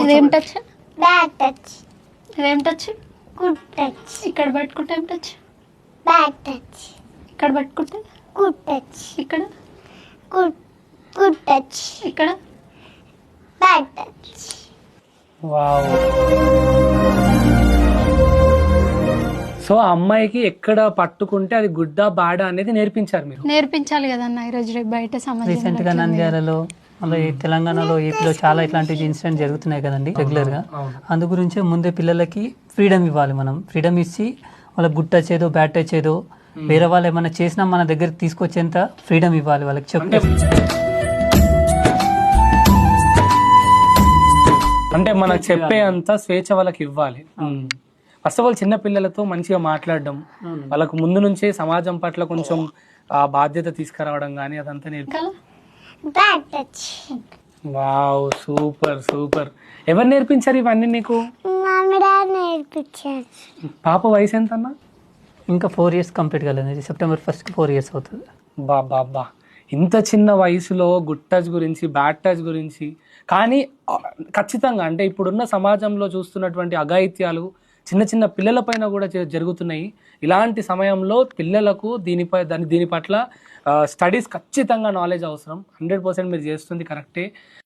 ఇదేం touch back touch ఇదేం touch good touch ఇక్కడ పట్టుకుంటే ఏం టచ్ బ్యాక్ టచ్ ఇక్కడ పట్టుకుంటే? గుడ్ టచ్ ఇక్కడ? గుడ్ గుడ్ టచ్ ఇక్కడ? బ్యాక్ టచ్ వావ్ సో ఆ అమ్మాయికి ఎక్కడ పట్టుకుంటే అది గుడ్డా బాడా అనేది నేర్పించారు మీరు? నేర్పించాలి కదన్న ఈరోజు రేపు బయట సమాజంలో రీసెంట్గా ఉంది. నంద్యాలలో మళ్ళీ ఈ తెలంగాణలో ఏపీలో చాలా ఇట్లాంటి ఇన్సిడెంట్ జరుగుతున్నాయి కదండి రెగ్యులర్గా అవును. అందు గురించే ముందే పిల్లలకి ఫ్రీడమ్ ఇవ్వాలి మనం. ఫ్రీడమ్ ఇచ్చి వాళ్ళకి గుడ్ టచ్ ఏదో బ్యాడ్ టచ్ ఏదో వేరే వాళ్ళు ఏమైనా చేసినా మన దగ్గరికి తీసుకొచ్చేంత ఫ్రీడమ్ ఇవ్వాలి వాళ్ళకి అంటే చెప్పే. అంటే మనకు చెప్పే అంత స్వేచ్ఛ వాళ్ళకి ఇవ్వాలి. ఫస్ట్ ఆఫ్ ఆల్ చిన్న పిల్లలతో మంచిగా మాట్లాడడం. వాళ్ళకు ముందు నుంచే సమాజం పట్ల కొంచెం ఆ బాధ్యత తీసుకురావడం కానీ అదంతా నేర్పి టచ్ వావ్ సూపర్ సూపర్. ఎవరు నేర్పించారు ఇవన్నీ నీకు? మమ్మీ డాడీ నేర్పించారు. పాప వయసు ఎంత అన్నా ఇంకా ఫోర్ ఇయర్స్ కంప్లీట్ కాలేదు సెప్టెంబర్ ఫస్ట్కి ఫోర్ ఇయర్స్ అవుతుంది. బా బా బా. ఇంత చిన్న వయసులో గుడ్ టచ్ గురించి బ్యాడ్ టచ్ గురించి కానీ ఖచ్చితంగా అంటే ఇప్పుడున్న సమాజంలో చూస్తున్నటువంటి అఘాయిత్యాలు చిన్న చిన్న పిల్లలపైన కూడా జరుగుతున్నాయి. ఇలాంటి సమయంలో పిల్లలకు దీనిపై దాని దీని పట్ల స్టడీస్ ఖచ్చితంగా నాలెడ్జ్ అవసరం. హండ్రెడ్ పర్సెంట్ మీరు చేస్తుంది కరెక్టే.